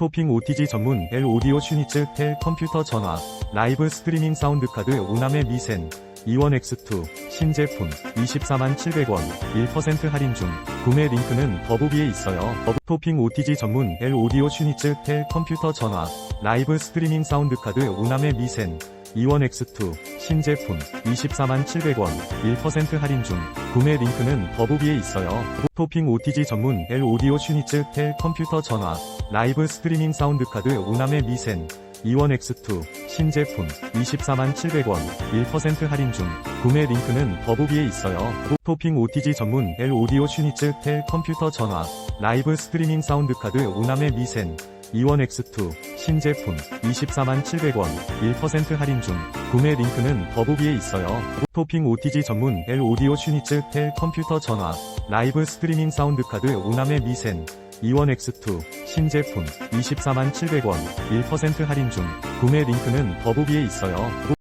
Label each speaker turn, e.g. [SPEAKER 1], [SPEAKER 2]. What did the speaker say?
[SPEAKER 1] 토핑 OTG 전문 L 오디오 슈니츠 텔 컴퓨터 전화 라이브 스트리밍 사운드 카드 오남의 미센 이원 X2 신제품 24만 700원 1% 할인 중 구매 링크는 더보기에 있어요. 토핑 OTG 전문 L 오디오 슈니츠 텔 컴퓨터 전화 라이브 스트리밍 사운드 카드 오남의 미센 이원 X2 신제품 24만 700원 1% 할인 중 구매 링크는 더보기에 있어요. 토핑 OTG 전문 L 오디오 슈니츠 텔 컴퓨터 전화 라이브 스트리밍 사운드 카드 오남의 미센 이원 X2 신제품 24만 700원 1% 할인 중 구매 링크는 더보기에 있어요. 토핑 OTG 전문 L 오디오 슈니츠 텔 컴퓨터 전화 라이브 스트리밍 사운드 카드 오남의 미센 이원 X2 신제품 24만 700원 1% 할인 중 구매 링크는 더보기에 있어요. 토핑 OTG 전문 L 오디오 슈니츠 텔 컴퓨터 전화 라이브 스트리밍 사운드 카드 오남의 미센 이원 X2 신제품 24만 700원 1% 할인 중 구매 링크는 더보기에 있어요.